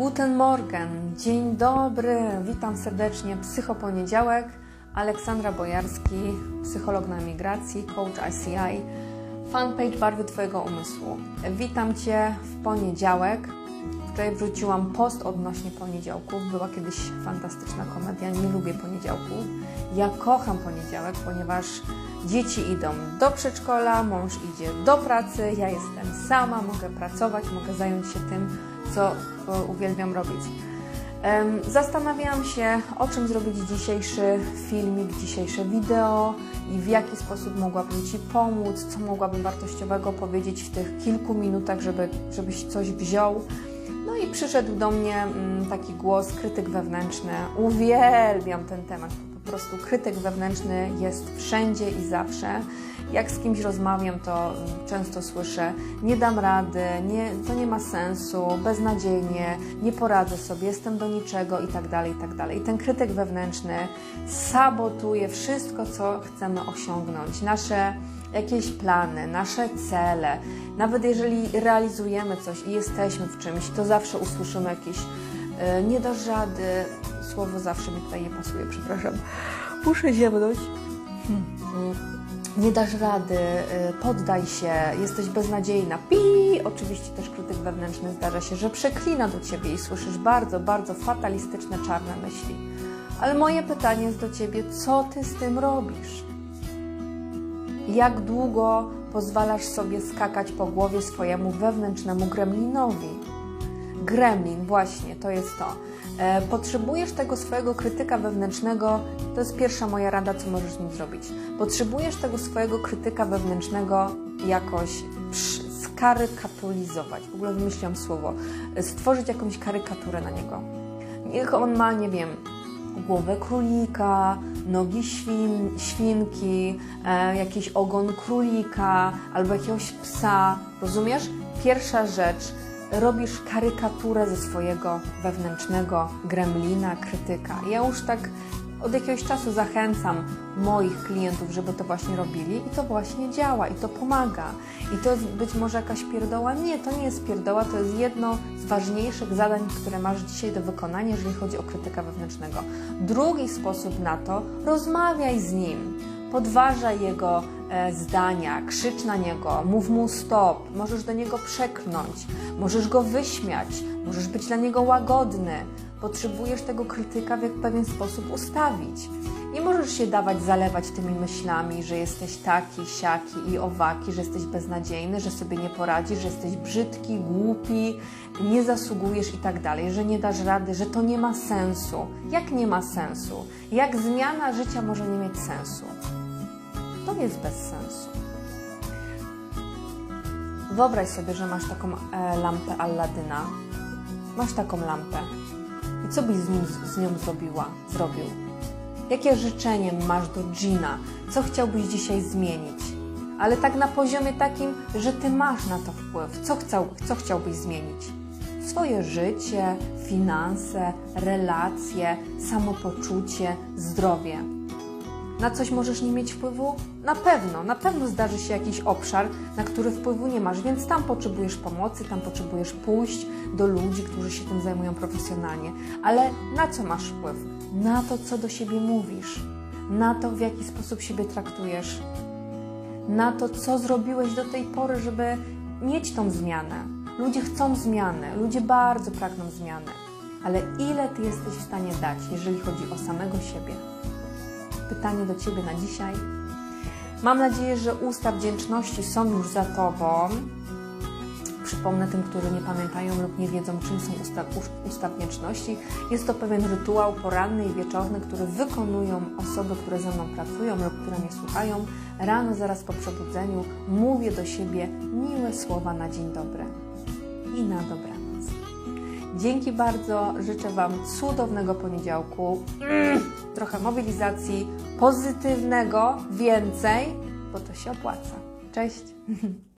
Guten Morgen, dzień dobry, witam serdecznie. Psychoponiedziałek, Aleksandra Bojarski, psycholog na emigracji, coach ICI, fanpage Barwy Twojego Umysłu. Witam Cię w poniedziałek. Wczoraj wrzuciłam post odnośnie poniedziałków. Była kiedyś fantastyczna komedia. Nie lubię poniedziałków. Ja kocham poniedziałek, ponieważ dzieci idą do przedszkola, mąż idzie do pracy, ja jestem sama, mogę pracować, mogę zająć się tym, co uwielbiam robić. Zastanawiałam się, o czym zrobić dzisiejszy filmik, dzisiejsze wideo i w jaki sposób mogłabym Ci pomóc, co mogłabym wartościowego powiedzieć w tych kilku minutach, żeby, żebyś coś wziął. No i przyszedł do mnie mm, taki głos, krytyk wewnętrzny. Uwielbiam ten temat. Po prostu krytyk wewnętrzny jest wszędzie i zawsze. Jak z kimś rozmawiam, to mm, często słyszę: Nie dam rady, nie, to nie ma sensu, beznadziejnie, nie poradzę sobie, jestem do niczego i tak dalej, i tak. I ten krytyk wewnętrzny sabotuje wszystko, co chcemy osiągnąć. Nasze jakieś plany, nasze cele. Nawet jeżeli realizujemy coś i jesteśmy w czymś, to zawsze usłyszymy jakieś e, nie dasz rady. Słowo zawsze mi tutaj nie pasuje, przepraszam. Muszę ziewnąć. Hmm. Nie dasz rady, y, poddaj się, jesteś beznadziejna. Pi! Oczywiście też krytyk wewnętrzny zdarza się, że przeklina do ciebie i słyszysz bardzo, bardzo fatalistyczne, czarne myśli. Ale moje pytanie jest do ciebie, co ty z tym robisz? Jak długo pozwalasz sobie skakać po głowie swojemu wewnętrznemu gremlinowi? Gremlin, właśnie, to jest to. E, potrzebujesz tego swojego krytyka wewnętrznego, to jest pierwsza moja rada, co możesz z nim zrobić. Potrzebujesz tego swojego krytyka wewnętrznego jakoś skarykatulizować. W ogóle wymyśliłam słowo. E, Stworzyć jakąś karykaturę na niego. Niech on ma, nie wiem, głowę królika, nogi świn, świnki, e, jakiś ogon królika albo jakiegoś psa. Rozumiesz? Pierwsza rzecz, robisz karykaturę ze swojego wewnętrznego gremlina, krytyka. Ja już tak od jakiegoś czasu zachęcam moich klientów, żeby to właśnie robili i to właśnie działa i to pomaga. I to jest być może jakaś pierdoła? Nie, to nie jest pierdoła, to jest jedno z ważniejszych zadań, które masz dzisiaj do wykonania, jeżeli chodzi o krytyka wewnętrznego. Drugi sposób na to, rozmawiaj z nim podważaj jego zdania, krzycz na niego, mów mu stop, możesz do niego przeklnąć, możesz go wyśmiać, możesz być dla niego łagodny. Potrzebujesz tego krytyka w pewien sposób ustawić. Nie możesz się dawać zalewać tymi myślami, że jesteś taki, siaki i owaki, że jesteś beznadziejny, że sobie nie poradzisz, że jesteś brzydki, głupi, nie zasługujesz i tak dalej, że nie dasz rady, że to nie ma sensu. Jak nie ma sensu? Jak zmiana życia może nie mieć sensu? To jest bez sensu. Wyobraź sobie, że masz taką e, lampę Alladyna. Masz taką lampę. I co byś z, nim, z nią zrobiła, zrobił? Jakie życzenie masz do Gina? Co chciałbyś dzisiaj zmienić? Ale tak na poziomie takim, że ty masz na to wpływ. Co, chciał, co chciałbyś zmienić? Swoje życie, finanse, relacje, samopoczucie, zdrowie. Na coś możesz nie mieć wpływu? Na pewno, na pewno zdarzy się jakiś obszar, na który wpływu nie masz, więc tam potrzebujesz pomocy, tam potrzebujesz pójść do ludzi, którzy się tym zajmują profesjonalnie. Ale na co masz wpływ? Na to, co do siebie mówisz, na to, w jaki sposób siebie traktujesz, na to, co zrobiłeś do tej pory, żeby mieć tą zmianę. Ludzie chcą zmiany, ludzie bardzo pragną zmiany, ale ile ty jesteś w stanie dać, jeżeli chodzi o samego siebie? Pytanie do Ciebie na dzisiaj. Mam nadzieję, że usta wdzięczności są już za Tobą. Przypomnę tym, którzy nie pamiętają lub nie wiedzą, czym są usta, usta wdzięczności. Jest to pewien rytuał poranny i wieczorny, który wykonują osoby, które ze mną pracują lub które mnie słuchają. Rano, zaraz po przebudzeniu, mówię do siebie miłe słowa na dzień dobry i na dobranoc. Dzięki bardzo, życzę Wam cudownego poniedziałku, mm, trochę mobilizacji, pozytywnego, więcej, bo to się opłaca. Cześć!